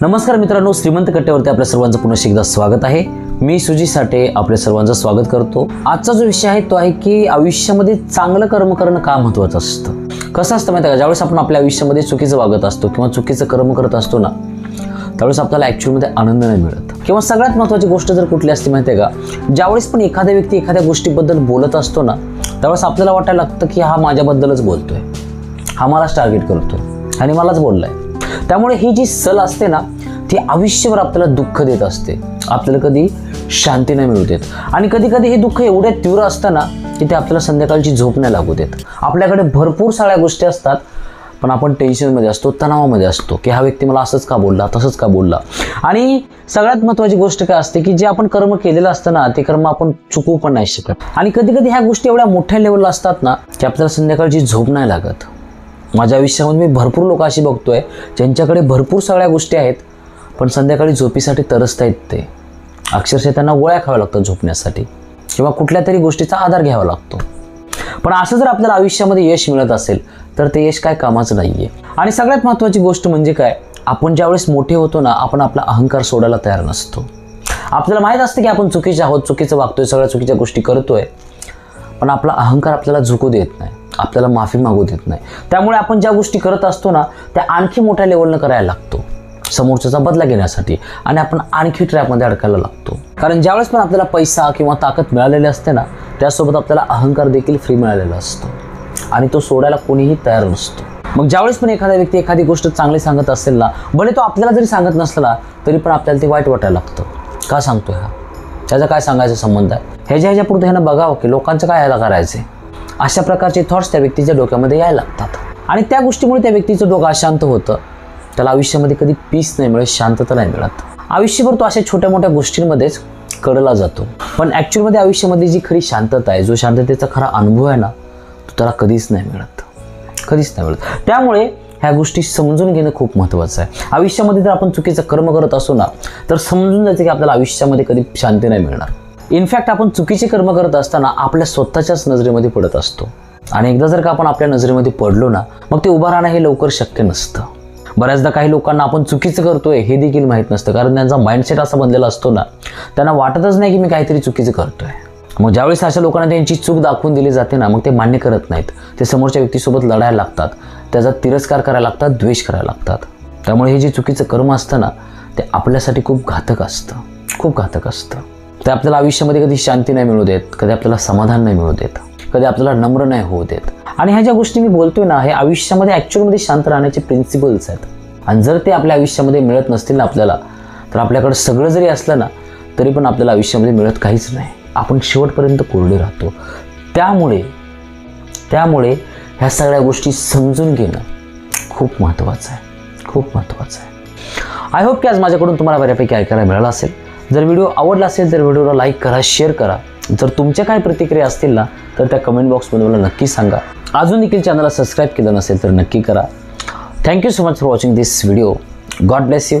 नमस्कार मित्रांनो श्रीमंत कट्ट्यावरती आपल्या सर्वांचं पुन्हा एकदा स्वागत आहे. मी सुजी साठे आपल्या सर्वांचं स्वागत करतो. आजचा जो विषय आहे तो आहे की आयुष्यामध्ये चांगलं कर्म करणं का महत्त्वाचं असतं? कसं असतं माहिती आहे का? ज्यावेळेस आपण आपल्या आयुष्यामध्ये चुकीचं वागत असतो किंवा चुकीचं कर्म करत असतो ना त्यावेळेस आपल्याला ॲक्च्युअलमध्ये आनंद नाही मिळत. किंवा सगळ्यात महत्त्वाची गोष्ट जर कुठली असते माहिती आहे का? ज्यावेळेस पण एखाद्या व्यक्ती एखाद्या गोष्टीबद्दल बोलत असतो ना त्यावेळेस आपल्याला वाटायला लागतं की हा माझ्याबद्दलच बोलतोय. हा मलाच टार्गेट करतोय. आणि मलाच बोललाय. त्यामुळे ही जी सल असते ना ती आयुष्यभर आपल्याला दुःख देत असते. आपल्याला कधी शांती नाही मिळू देत. आणि कधी कधी हे दुःख एवढ्या तीव्र असतं ना की ते आपल्याला संध्याकाळची झोप नाही लागू देत. आपल्याकडे भरपूर साऱ्या गोष्टी असतात पण आपण टेन्शनमध्ये असतो तणावामध्ये असतो की हा व्यक्ती मला असंच का बोलला तसंच का बोलला. आणि सगळ्यात महत्त्वाची गोष्ट काय असते की जे आपण कर्म केलेलं असतं ना ते कर्म आपण चुकवू पण नाही शकत. आणि कधी कधी ह्या गोष्टी एवढ्या मोठ्या लेवलला असतात ना की आपल्याला संध्याकाळची झोप नाही लागत. माझ्या आयुष्यामध्ये मी भरपूर लोक अशी आहे ज्यांच्याकडे भरपूर सगळ्या गोष्टी आहेत पण संध्याकाळी झोपीसाठी तरसतायत ते अक्षरशः त्यांना गोळ्या खाव्या लागतात झोपण्यासाठी किंवा कुठल्या तरी गोष्टीचा आधार घ्यावा लागतो. पण असं जर आपल्याला आयुष्यामध्ये यश मिळत असेल तर ते यश काय कामाचं नाही आहे आणि सगळ्यात महत्त्वाची गोष्ट म्हणजे काय? आपण ज्यावेळेस मोठे होतो ना आपण आपला अहंकार सोडायला तयार नसतो. आपल्याला माहीत असतं की आपण चुकीचे आहोत चुकीचं वागतोय सगळ्या चुकीच्या गोष्टी करतोय पण आपला अहंकार आपल्याला झुकू देत नाही. आपल्याला माफी मागू देत नाही. त्यामुळे आपण ज्या गोष्टी करत असतो ना त्या आणखी मोठ्या लेवलनं करायला लागतो. समोरच्याचा बदला घेण्यासाठी. आणि आपण आणखी ट्रॅपमध्ये अडकायला लागतो. कारण ज्यावेळेस पण आपल्याला पैसा किंवा ताकद मिळालेली असते ना त्यासोबत आपल्याला अहंकार देखील फ्री मिळालेला असतो. आणि तो सोडायला कोणीही तयार नसतो. मग ज्यावेळेस पण एखादा व्यक्ती एखादी गोष्ट चांगली सांगत असेल ना भले तो आपल्याला जरी सांगत नसला तरी पण आपल्याला ते वाईट वाटायला लागतं. का सांगतोय हा? त्याचा काय सांगायचा संबंध आहे? ह्याच्या ह्याच्या पुढे ह्यानं बघावं की लोकांचं काय ह्याला करायचं अशा प्रकारचे थॉट्स त्या व्यक्तीच्या डोक्यामध्ये यायला लागतात. आणि त्या गोष्टीमुळे त्या व्यक्तीचं डोकं अशांत होतं. त्याला आयुष्यामध्ये कधी पीस नाही मिळत शांतता नाही मिळत. आयुष्यभर तो अशा छोट्या मोठ्या गोष्टींमध्येच कडला जातो. पण ॲक्च्युअलमध्ये आयुष्यामध्ये जी खरी शांतता आहे जो शांततेचा खरा अनुभव आहे ना तो त्याला कधीच नाही मिळत. कधीच नाही मिळत. त्यामुळे ह्या गोष्टी समजून घेणं खूप महत्त्वाचं आहे. आयुष्यामध्ये जर आपण चुकीचं कर्म करत असू ना तर समजून जायचं की आपल्याला आयुष्यामध्ये कधी शांती नाही मिळणार. इनफॅक्ट आपण चुकीचे कर्म करत असताना आपल्या स्वतःच्याच नजरेमध्ये पडत असतो. आणि एकदा जर का आपण आपल्या नजरेमध्ये पडलो ना मग ते उभं राहणं हे लवकर शक्य नसतं. बऱ्याचदा काही लोकांना आपण चुकीचं करतोय हे देखील माहीत नसतं कारण त्यांचा माइंडसेट असा बनलेला असतो ना त्यांना वाटतच नाही की मी काहीतरी चुकीचं करतोय. मग ज्यावेळेस अशा लोकांना त्यांची चूक दाखवून दिली जाते ना मग ते मान्य करत नाहीत. ते समोरच्या व्यक्तीसोबत लढायला लागतात त्याचा तिरस्कार करायला लागतात द्वेष करायला लागतात. त्यामुळे हे जे चुकीचं कर्म असतं ना ते आपल्यासाठी खूप घातक असतं. खूप घातक असतं. ते आपल्याला आयुष्यामध्ये कधी शांती नाही मिळू देत कधी आपल्याला समाधान नाही मिळू देत कधी आपल्याला नम्र नाही होऊ देत. आणि ह्या ज्या गोष्टी मी बोलतोय ना हे आयुष्यामध्ये ॲक्च्युअलमध्ये शांत राहण्याचे प्रिन्सिपल्स आहेत. आणि जर ते आपल्या आयुष्यामध्ये मिळत नसतील ना आपल्याला तर आपल्याकडं सगळं जरी असलं ना तरी पण आपल्याला आयुष्यामध्ये मिळत काहीच नाही. आपण शेवटपर्यंत कोरडे राहतो. त्यामुळे त्यामुळे ह्या सगळ्या गोष्टी समजून घेणं खूप महत्त्वाचं आहे. खूप महत्त्वाचं आहे. आय होप की आज माझ्याकडून तुम्हाला बऱ्यापैकी ऐकायला मिळालं असेल. जर व्हिडिओ आवडला असेल तर व्हिडिओला लाईक करा शेअर करा. जर तुमच्या काय प्रतिक्रिया असतील ना तर त्या कमेंट बॉक्समध्ये मला नक्की सांगा. अजून देखील चॅनलला सबस्क्राईब केलं नसेल तर नक्की करा. Thank you so much for watching this video God bless you